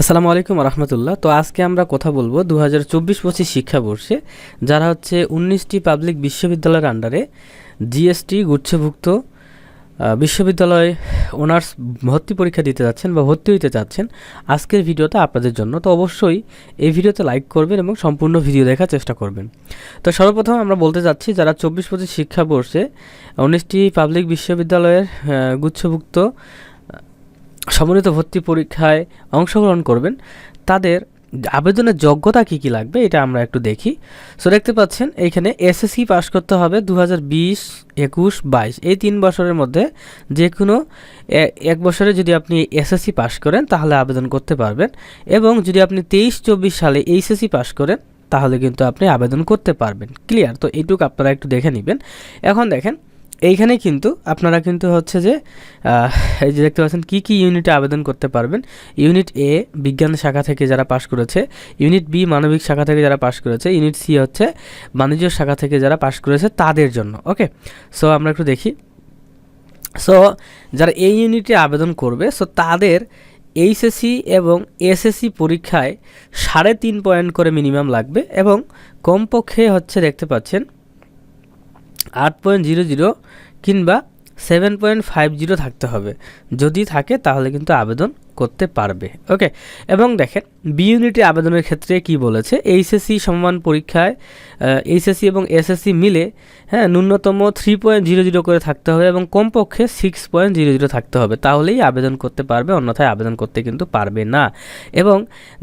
আসসালামু আলাইকুম রহমতুল্লাহ। তো আজকে আমরা কথা বলব দু হাজার চব্বিশ পঁচিশ শিক্ষাবর্ষে, যারা হচ্ছে উনিশটি পাবলিক বিশ্ববিদ্যালয়ের আন্ডারে জিএসটি গুচ্ছভুক্ত বিশ্ববিদ্যালয়ে অনার্স ভর্তি পরীক্ষা দিতে যাচ্ছেন বা ভর্তি হইতে চাচ্ছেন আজকের ভিডিওটা আপনাদের জন্য। তো অবশ্যই এই ভিডিওতে লাইক করবেন এবং সম্পূর্ণ ভিডিও দেখার চেষ্টা করবেন। তো সর্বপ্রথম আমরা বলতে চাচ্ছি যারা চব্বিশ পঁচিশ শিক্ষাবর্ষে উনিশটি পাবলিক বিশ্ববিদ্যালয়ের গুচ্ছভুক্ত সমন্বিত ভর্তি পরীক্ষায় অংশগ্রহণ করবেন। তাদের আবেদনের যোগ্যতা কী কী লাগবে এটা আমরা একটু দেখি। সো দেখতে পাচ্ছেন এইখানে এসএসসি পাস করতে হবে দু হাজার বিশ, একুশ, বাইশ। এই তিন বছরের মধ্যে যে কোনো এক বছরে যদি আপনি এসএসসি পাস করেন, তাহলে আবেদন করতে পারবেন। এবং যদি আপনি তেইশ, চব্বিশ সালে এইচএসসি পাস করেন, তাহলে কিন্তু আপনি আবেদন করতে পারবেন। ক্লিয়ার? তো এইটুকু আপনারা একটু দেখে নেবেন। এখন দেখেন এইখানে কিন্তু আপনারা কিন্তু হচ্ছে যে এই যে দেখতে পাচ্ছেন কী কী ইউনিটে আবেদন করতে পারবেন। ইউনিট এ বিজ্ঞান শাখা থেকে যারা পাশ করেছে। ইউনিট বি মানবিক শাখা থেকে যারা পাশ করেছে। ইউনিট সি হচ্ছে বাণিজ্য শাখা থেকে যারা পাশ করেছে তাদের জন্য ওকে সো আমরা একটু দেখি। সো যারা এই ইউনিটে আবেদন করবে সো তাদের এইচএসসি এবং এসএসসি পরীক্ষায় সাড়ে তিন পয়েন্ট করে মিনিমাম লাগবে এবং কমপক্ষে হচ্ছে দেখতে পাচ্ছেন আট পয়েন্ট জিরো জিরো কিংবা সেভেন পয়েন্ট ফাইভ জিরো থাকতে হবে। যদি থাকে, তাহলে কিন্তু আবেদন করতে পারবে। ওকে এবং দেখেন বি ইউনিটে আবেদনের ক্ষেত্রে কি বলেছে? এইচএসসি সমান পরীক্ষায় এইচএসসি এবং এসএসসি মিলে হ্যাঁ ন্যূনতম থ্রি পয়েন্ট জিরো জিরো করে থাকতে হবে এবং কমপক্ষে সিক্স পয়েন্ট জিরো জিরো থাকতে হবে। তাহলেই আবেদন করতে পারবে, অন্যথায় আবেদন করতে কিন্তু পারবে না। এবং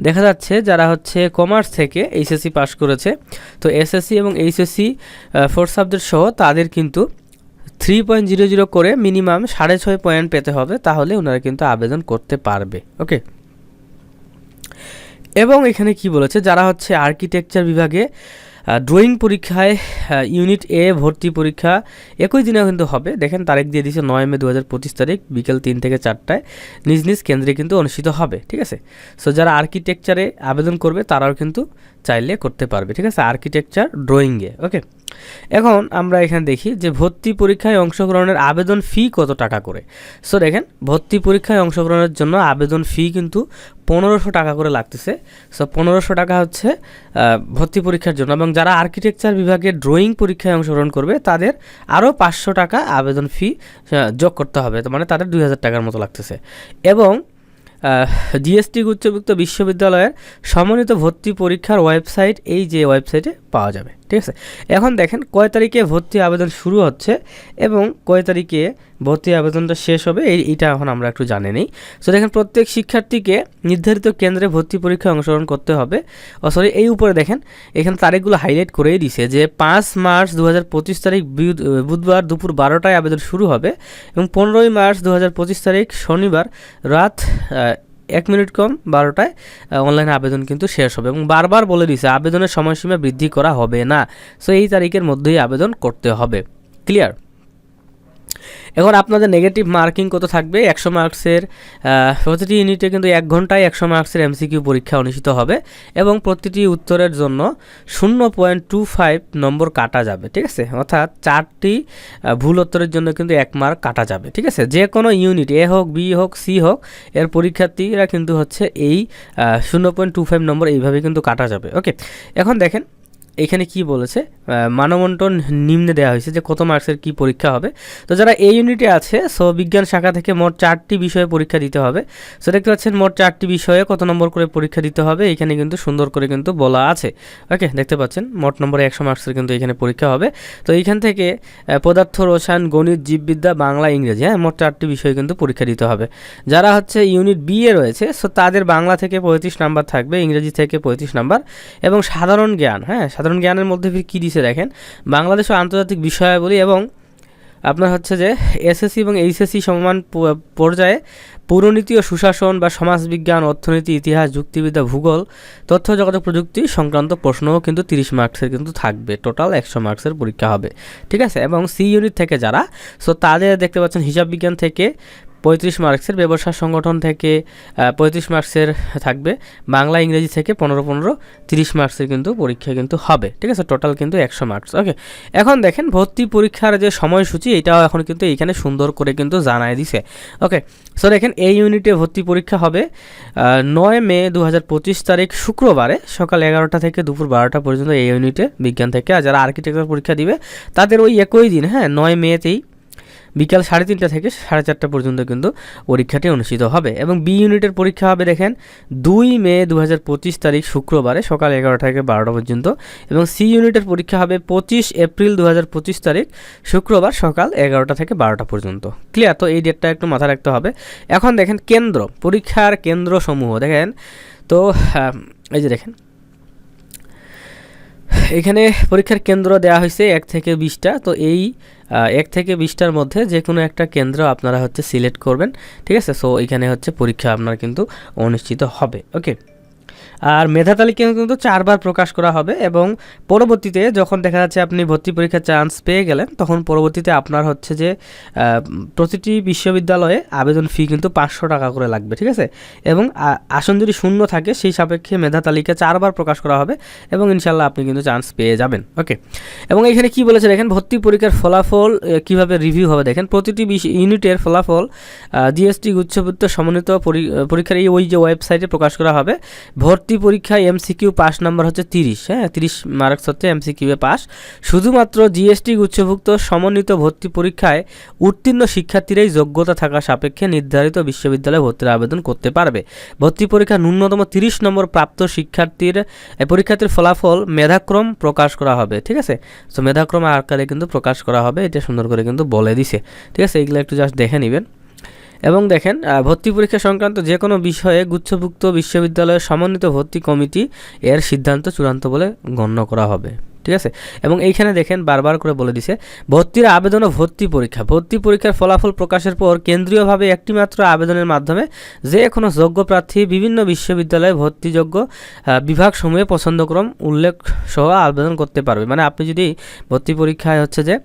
দেখা যাচ্ছে, যারা হচ্ছে কমার্স থেকে এইচএসসি পাশ করেছে, তো এসএসসি এবং এইচএসসি ফোর্থ সাবজেক্ট সহ তাদের কিন্তু থ্রি পয়েন্ট জিরো জিরো করে মিনিমাম সাড়ে ছয় পয়েন্ট পেতে হবে, তাহলে ওনারা কিন্তু আবেদন করতে পারবে ওকে এবং এখানে কি বলেছে? যারা হচ্ছে আর্কিটেকচার বিভাগে ড্রয়িং পরীক্ষায় ইউনিট এ ভর্তি পরীক্ষা একই দিনে কিন্তু হবে। দেখেন, তারিখ দিয়ে দিয়েছে নয় মে দু হাজার পঁচিশ তারিখ, বিকেল তিন থেকে চারটায়। নিজ নিজ কেন্দ্রে কিন্তু অনুষ্ঠিত হবে, ঠিক আছে? সো যারা আর্কিটেকচারে আবেদন করবে, তারাও কিন্তু চাইলে করতে পারবে, ঠিক আছে? আর্কিটেকচার ড্রয়িংয়ে ওকে এখন আমরা এখানে দেখি যে ভর্তি পরীক্ষায় অংশগ্রহণের আবেদন ফি কত টাকা করে? সো দেখেন, ভর্তি পরীক্ষায় অংশগ্রহণের জন্য আবেদন ফি কিন্তু পনেরোশো টাকা করে লাগতেছে। সো পনেরোশো টাকা হচ্ছে ভর্তি পরীক্ষার জন্য এবং যারা আর্কিটেকচার বিভাগে ড্রয়িং পরীক্ষায় অংশগ্রহণ করবে, তাদের আরও পাঁচশো টাকা আবেদন ফি যোগ করতে হবে। মানে তাদের দুই হাজার টাকার মতো লাগতেছে। এবং জিএসটি উচ্চবিত্ত বিশ্ববিদ্যালয়ের সমন্বিত ভর্তি পরীক্ষার ওয়েবসাইট এই যে ওয়েবসাইটে পাওয়া যাবে। ঠিক আছে? এখন দেখেন কয় তারিখে ভর্তি আবেদন শুরু হচ্ছে এবং কয় তারিখে ভর্তি আবেদনটা শেষ হবে, এই এইটা এখন আমরা একটু জানি নেই। সো দেখেন প্রত্যেক শিক্ষার্থীকে নির্ধারিত কেন্দ্রে ভর্তি পরীক্ষায় অংশগ্রহণ করতে হবে। ও সরি এই উপরে দেখেন, এখানে তারিখগুলো হাইলাইট করেই দিছে যে পাঁচ মার্চ দু হাজার পঁচিশ তারিখ বুধ- বুধবার দুপুর বারোটায় আবেদন শুরু হবে এবং পনেরোই মার্চ দু হাজার পঁচিশ তারিখ শনিবার রাত এক মিনিট কম, বারোটায় অনলাইনে আবেদন কিন্তু শেষ হবে এবং বারবার বলে দিছে, আবেদনের সময়সীমা বৃদ্ধি করা হবে না। সো এই তারিখের মধ্যেই আবেদন করতে হবে। ক্লিয়ার এখন আপনাদের নেগেটিভ মার্কিং কত থাকবে? একশো মার্কসের প্রতিটি ইউনিটে কিন্তু এক ঘন্টায় একশো মার্কসের এমসিকিউ পরীক্ষা অনুষ্ঠিত হবে এবং প্রতিটি উত্তরের জন্য শূন্য পয়েন্ট টু ফাইভ নম্বর কাটা যাবে, ঠিক আছে? অর্থাৎ চারটি ভুল উত্তরের জন্য কিন্তু এক মার্ক কাটা যাবে, ঠিক আছে? যে কোনো ইউনিট এ হোক বি হোক সি হোক, এর পরীক্ষার্থীরা কিন্তু হচ্ছে এই শূন্য পয়েন্ট টু ফাইভ নম্বর এইভাবে কিন্তু কাটা যাবে ওকে এখন দেখেন এখানে কি বলেছে? মানবন্টন নিম্নে দেওয়া হয়েছে যে কত মার্কসের কি পরীক্ষা হবে। তো যারা এই ইউনিটে আছে, সো বিজ্ঞান শাখা থেকে মোট চারটি বিষয়ে পরীক্ষা দিতে হবে। সো দেখতে পাচ্ছেন মোট চারটি বিষয়ে কত নম্বর করে পরীক্ষা দিতে হবে, এখানে কিন্তু সুন্দর করে কিন্তু বলা আছে। ওকে, দেখতে পাচ্ছেন মোট নম্বরে একশো মার্কসের কিন্তু এখানে পরীক্ষা হবে। তো এইখান থেকে পদার্থ, রসায়ন, গণিত, জীববিদ্যা, বাংলা, ইংরেজি হ্যাঁ মোট চারটি বিষয়ে কিন্তু পরীক্ষা দিতে হবে। যারা হচ্ছে ইউনিট বি এ রয়েছে, সো তাদের বাংলা থেকে পঁয়ত্রিশ নাম্বার থাকবে, ইংরেজি থেকে পঁয়ত্রিশ নাম্বার এবং সাধারণ জ্ঞান হ্যাঁ সাধারণ জ্ঞানের মধ্যে ফির কী দিছে দেখেন? বাংলাদেশ ও আন্তর্জাতিক বিষয়াবলী এবং আপনার হচ্ছে যে এসএসসি এবং এইচএসসি সমমান পর্যায়ে পৌরনীতি ও সুশাসন বা সমাজবিজ্ঞান, অর্থনীতি, ইতিহাস, যুক্তিবিদ্যা, ভূগোল, তথ্য যোগাযোগ প্রযুক্তি সংক্রান্ত প্রশ্নও কিন্তু তিরিশ মার্কসের কিন্তু থাকবে। টোটাল একশো মার্কসের পরীক্ষা হবে। ঠিক আছে? এবং সি ইউনিট থেকে যারা সো তাদের দেখতে পাচ্ছেন হিসাব বিজ্ঞান থেকে পঁয়ত্রিশ মার্কসের ব্যবসা সংগঠন থেকে পঁয়ত্রিশ মার্কসের থাকবে। বাংলা, ইংরেজি থেকে পনেরো পনেরো, তিরিশ মার্কসের কিন্তু পরীক্ষা কিন্তু হবে। ঠিক আছে? টোটাল কিন্তু একশো মার্কস। ওকে এখন দেখেন, ভর্তি পরীক্ষার যে সময়সূচি, এটাও এখন কিন্তু এইখানে সুন্দর করে কিন্তু জানায় দিছে। ওকে সো দেখেন, এই ইউনিটে ভর্তি পরীক্ষা হবে নয় মে দু হাজার পঁচিশ তারিখ, শুক্রবারে সকাল এগারোটা থেকে দুপুর বারোটা পর্যন্ত এই ইউনিটে বিজ্ঞান থেকে আর যারা আর্কিটেকচার পরীক্ষা দিবে, তাদের ওই একই দিন হ্যাঁ নয় মেতেই বিকাল সাড়ে তিনটা থেকে সাড়ে চারটা পর্যন্ত কিন্তু পরীক্ষাটি অনুষ্ঠিত হবে এবং বি ইউনিটের পরীক্ষা হবে, দেখেন, দুই মে দু হাজার পঁচিশ তারিখ, শুক্রবারে সকাল এগারোটা থেকে বারোটা পর্যন্ত এবং সি ইউনিটের পরীক্ষা হবে পঁচিশ এপ্রিল দু হাজার পঁচিশ তারিখ, শুক্রবার সকাল এগারোটা থেকে বারোটা পর্যন্ত। ক্লিয়ার তো এই ডেটটা একটু মাথায় রাখতে হবে। এখন দেখেন, কেন্দ্র, পরীক্ষার কেন্দ্রসমূহ, দেখেন, তো এই যে দেখেন এখানে পরীক্ষার কেন্দ্র দেওয়া হয়েছে এক থেকে বিশটা। তো এই এক থেকে বিশটার মধ্যে যে কোনো একটা কেন্দ্র আপনারা হচ্ছে সিলেক্ট করবেন। ঠিক আছে? সো এখানে হচ্ছে পরীক্ষা আপনার কিন্তু অনুষ্ঠিত হবে। ওকে আর মেধা তালিকা কিন্তু চারবার প্রকাশ করা হবে এবং পরবর্তীতে যখন দেখা যাচ্ছে আপনি ভর্তি পরীক্ষার চান্স পেয়ে গেলেন, তখন পরবর্তীতে আপনার হচ্ছে যে প্রতিটি বিশ্ববিদ্যালয়ে আবেদন ফি কিন্তু পাঁচশো টাকা করে লাগবে, ঠিক আছে? এবং আসন যদি শূন্য থাকে, সেই সাপেক্ষে মেধা তালিকা চারবার প্রকাশ করা হবে এবং ইনশাল্লাহ আপনি কিন্তু চান্স পেয়ে যাবেন ওকে এবং এখানে কি বলেছে দেখেন, ভর্তি পরীক্ষার ফলাফল কীভাবে রিভিউ হবে দেখেন, প্রতিটি ইউনিটের ফলাফল জিএসটি গুচ্ছবৃত্ত, সমন্বিত পরীক্ষার এই ওই যে ওয়েবসাইটে প্রকাশ করা হবে, ভর্তি ভর্তি পরীক্ষায় এমসিকিউ পাস নাম্বার হচ্ছে তিরিশ হ্যাঁ? তিরিশ মার্কস হচ্ছে এমসিকিউয়ে পাস। শুধুমাত্র জিএসটি গুচ্ছভুক্ত সমন্বিত ভর্তি পরীক্ষায় উত্তীর্ণ শিক্ষার্থীরাই যোগ্যতা থাকা সাপেক্ষে নির্ধারিত বিশ্ববিদ্যালয়ে ভর্তির আবেদন করতে পারবে। ভর্তি পরীক্ষা ন্যূনতম তিরিশ নম্বর প্রাপ্ত শিক্ষার্থীর পরীক্ষার্থীর ফলাফল মেধাক্রম প্রকাশ করা হবে, ঠিক আছে? তো মেধাক্রম আকারে কিন্তু প্রকাশ করা হবে, এটা সুন্দর করে কিন্তু বলে দিছে। ঠিক আছে? এগুলো একটু জাস্ট দেখে নেবেন। এবং দেখেন ভর্তি পরীক্ষা সংক্রান্ত যে কোনো বিষয়ে গুচ্ছভুক্ত বিশ্ববিদ্যালয়ের সমন্বিত ভর্তি কমিটি এর সিদ্ধান্ত চূড়ান্ত বলে গণ্য করা হবে। ঠিক আছে? এবং এইখানে দেখেন, বারবার করে বলে দিছে, ভর্তির আবেদন ও ভর্তি পরীক্ষা। ভর্তি পরীক্ষার ফলাফল প্রকাশের পর কেন্দ্রীয়ভাবে একটিমাত্র আবেদনের মাধ্যমে যে কোনো যোগ্য প্রার্থী বিভিন্ন বিশ্ববিদ্যালয়ে ভর্তিযোগ্য বিভাগসমূহে পছন্দক্রম উল্লেখ সহ আবেদন করতে পারবে। মানে আপনি যদি ভর্তি পরীক্ষায় হচ্ছে যে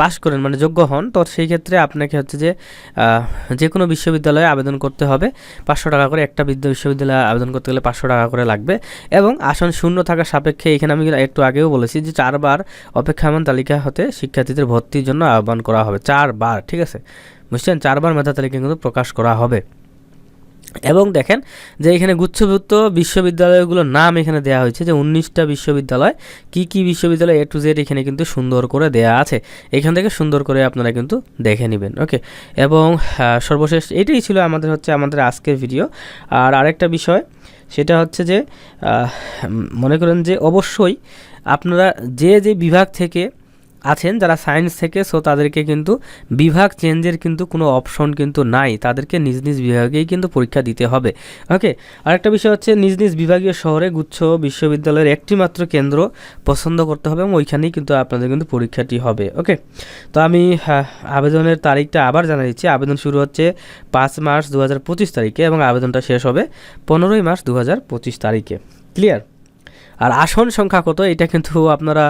পাশ করেন মানে যোগ্য হন, তো সেই ক্ষেত্রে আপনাকে হচ্ছে যে যে কোনো বিশ্ববিদ্যালয়ে আবেদন করতে হবে। পাঁচশো টাকা করে একটা বিদ্যা বিশ্ববিদ্যালয়ে আবেদন করতে গেলে পাঁচশো টাকা করে লাগবে। এবং আসন শূন্য থাকার সাপেক্ষে এখানে আমি একটু আগেও বলেছি যে চারবার অপেক্ষামান তালিকা হতে শিক্ষার্থীদের ভর্তির জন্য আহ্বান করা হবে। চারবার, ঠিক আছে? বুঝছেন? চারবার মেধা তালিকা কিন্তু প্রকাশ করা হবে। এবং দেখেন যে এখানে গুচ্ছভুক্ত বিশ্ববিদ্যালয়গুলোর নাম এখানে দেওয়া হয়েছে যে উনিশটা বিশ্ববিদ্যালয়, কি কি বিশ্ববিদ্যালয় এ টু জেড এখানে কিন্তু সুন্দর করে দেয়া আছে। এখান থেকে সুন্দর করে আপনারা কিন্তু দেখে নেবেন, ওকে? এবং সর্বশেষ এটাই ছিল আমাদের হচ্ছে আমাদের আজকের ভিডিও। আর আরেকটা বিষয়, সেটা হচ্ছে যে মনে করেন যে অবশ্যই আপনারা যে যে বিভাগ থেকে আছেন, যারা সায়েন্স থেকে সো তাদেরকে কিন্তু বিভাগ চেঞ্জের কিন্তু কোনো অপশন কিন্তু নাই। তাদেরকে নিজ নিজ বিভাগেই কিন্তু পরীক্ষা দিতে হবে। ওকে আরেকটা বিষয় হচ্ছে নিজ নিজ বিভাগীয় শহরে গুচ্ছ বিশ্ববিদ্যালয়ের একটি মাত্র কেন্দ্র পছন্দ করতে হবে এবং ওইখানেই কিন্তু আপনাদের কিন্তু পরীক্ষাটি হবে। ওকে তো আমি আবেদনের তারিখটা আবার জানা দিচ্ছি। আবেদন শুরু হচ্ছে পাঁচ মার্চ দু হাজার পঁচিশ তারিখে এবং আবেদনটা শেষ হবে পনেরোই মার্চ দু হাজার পঁচিশ তারিখে। ক্লিয়ার আর আসন সংখ্যা কত? এটা কিন্তু আপনারা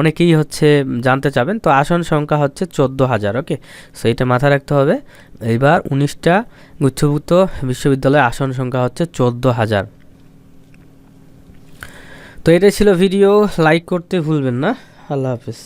অনেকেই হচ্ছে জানতে চাবেন। তো আসন সংখ্যা হচ্ছে চোদ্দ হাজার ওকে সো এটা মাথায় রাখতে হবে। এইবার উনিশটা গুচ্ছভুক্ত বিশ্ববিদ্যালয়ে আসন সংখ্যা হচ্ছে চোদ্দ হাজার। তো এটাই ছিল ভিডিও লাইক করতে ভুলবেন না। আল্লাহ হাফিজ।